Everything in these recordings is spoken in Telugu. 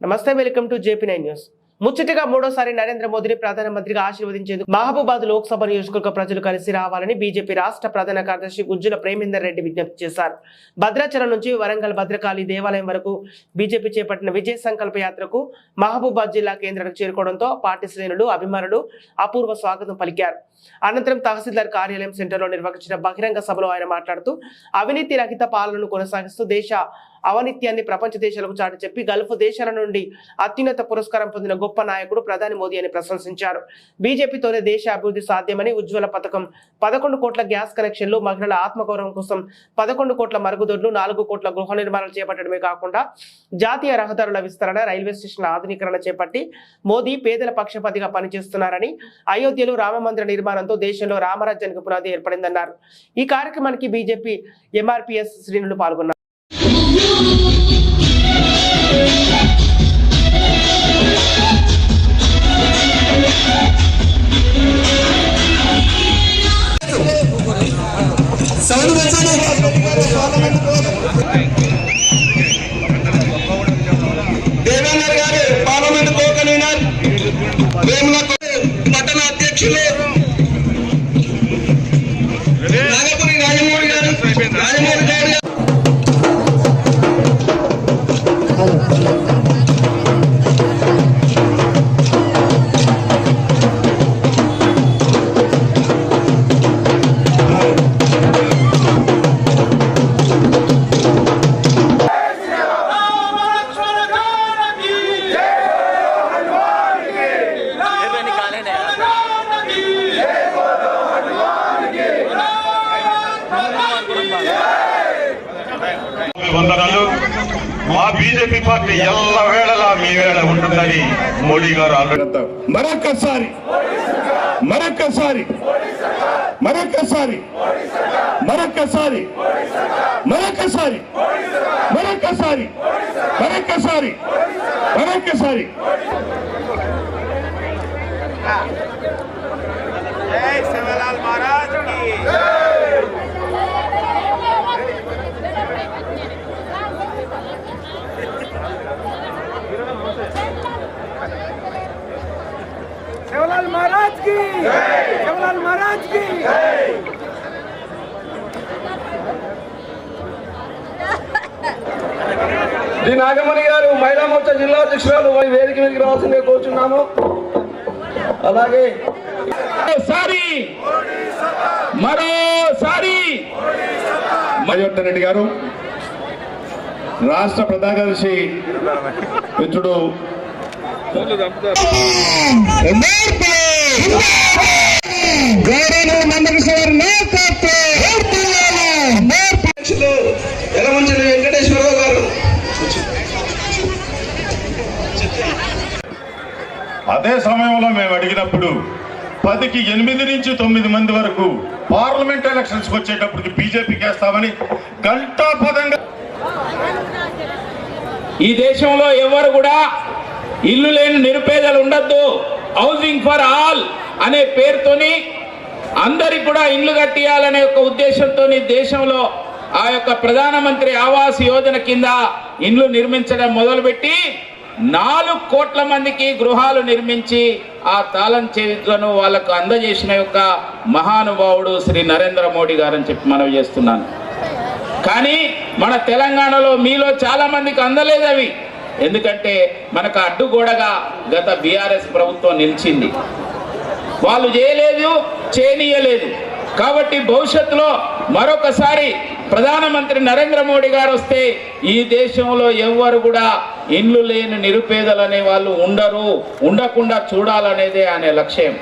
నమస్తే welcome to J P nine. News మూడోసారి నరేంద్ర మోదీని ప్రధానమంత్రిగా ఆశీర్వదించేందుకు మహబూబాద్ లోక్సభ నియోజకవర్గ ప్రజలు కలిసి రావాలని బీజేపీ రాష్ట్ర ప్రధాన కార్యదర్శి గుజ్జుల ప్రేమేందర్ రెడ్డి విజ్ఞప్తి చేశారు. భద్రాచలం నుంచి వరంగల్ భద్రకాళి దేవాలయం వరకు బీజేపీ చేపట్టిన విజయ సంకల్ప యాత్రకు మహబూబాద్ జిల్లా కేంద్రానికి చేరుకోవడంతో పార్టీ శ్రేణులు అభిమానులు అపూర్వ స్వాగతం పలికారు. అనంతరం తహసీల్దార్ కార్యాలయం సెంటర్లో నిర్వహించిన బహిరంగ సభలో ఆయన మాట్లాడుతూ అవినీతి రహిత పాలనను కొనసాగిస్తూ దేశ అవనిత్యాన్ని ప్రపంచ దేశాలకు చాటి చెప్పి గల్ఫ్ దేశాల నుండి అత్యున్నత పురస్కారం పొందిన గొప్ప నాయకుడు ప్రధాని మోదీ అని ప్రశంసించారు. బీజేపీతోనే దేశ అభివృద్ధి సాధ్యమని ఉజ్వల పథకం. పదకొండు కోట్ల గ్యాస్ కనెక్షన్లు మహిళల ఆత్మగౌరవం కోసం పదకొండు కోట్ల మరుగుదొడ్లు నాలుగు కోట్ల గృహ నిర్మాణాలు చేపట్టడమే కాకుండా జాతీయ రహదారుల విస్తరణ రైల్వే స్టేషన్ల ఆధునీకరణ చేపట్టి మోదీ పేదల పక్షపాతిగా పనిచేస్తున్నారని అయోధ్యలో రామ మందిర నిర్మాణంతో దేశంలో రామరాజ్యానికి పునాది ఏర్పడిందన్నారు. ఈ కార్యక్రమానికి బీజేపీ ఎంఆర్పీఎస్ శ్రేణులు పాల్గొన్నారు. Thank you. వందనాలు మా బీజేపీ పార్టీ ఎల్ల వేళలా మీ వేళ ఉంటుందని మోడీ గారు మరొక్కసారి మరొక్కసారి మరొక్కసారి మరొక్కసారి మరొక్కసారి మరొక్కసారి మరొక్కసారి మరొక్కసారి. జై శివలాల్ మహారాజ్. महाराज की सेवालाल महाराज की శ్రీ నాగమణి గారు మహిళా మోర్చా జిల్లా అధ్యక్షురాలు ఈ వేదిక మీదకి రావాల్సిందిగా కోరుచున్నాము అలాగే మరోసారి మరోసారి అయోధ్య రెడ్డి గారు రాష్ట్ర ప్రధాన కార్యదర్శి మిత్రుడు గౌరవ మందకృష్ణ గారి వెంకటేశ్వరరావు గారు అదే సమయంలో మేము అడిగినప్పుడు పదికి ఎనిమిది నుంచి తొమ్మిది మంది వరకు పార్లమెంట్ ఎలక్షన్స్ వచ్చేటప్పటికి బీజేపీకి వేస్తామని గంటాపదంగా ఈ దేశంలో ఎవరు కూడా ఇల్లు లేని నిరుపేదలు ఉండొద్దు. హౌసింగ్ ఫర్ ఆల్ అనే పేరుతోని అందరికి కూడా ఇండ్లు కట్టియాలనే ఒక ఉద్దేశంతో దేశంలో ఆ యొక్క ప్రధానమంత్రి ఆవాస్ యోజన కింద ఇండ్లు నిర్మించడం మొదలుపెట్టి నాలుగు కోట్ల మందికి గృహాలు నిర్మించి ఆ తాళం చేతులను వాళ్ళకు అందజేసిన యొక్క మహానుభావుడు శ్రీ నరేంద్ర మోడీ గారని చెప్పి మనవి చేస్తున్నాను. కానీ మన తెలంగాణలో మీలో చాలా మందికి అందలేదు అవి ఎందుకంటే మనకు అడ్డుగోడగా గత బీఆర్ఎస్ ప్రభుత్వం నిలిచింది. వాళ్ళు చేయలేదు చేయనీయలేదు. కాబట్టి భవిష్యత్తులో మరొకసారి ప్రధానమంత్రి నరేంద్ర మోడీ గారు వస్తే ఈ దేశంలో ఎవ్వరు కూడా ఇండ్లు లేని నిరుపేదలు అనే వాళ్ళు ఉండరు ఉండకుండా చూడాలనేదే అనే లక్ష్యం.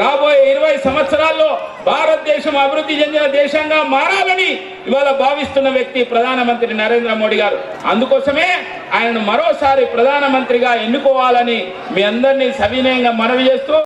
రాబోయే ఇరవై సంవత్సరాల్లో భారతదేశం అభివృద్ధి చెందిన దేశంగా మారాలని ఇవాళ భావిస్తున్న వ్యక్తి ప్రధానమంత్రి నరేంద్ర మోడీ గారు. అందుకోసమే ఆయనను మరోసారి ప్రధానమంత్రిగా ఎన్నుకోవాలని మీ అందరినీ సవినయంగా మనవి చేస్తూ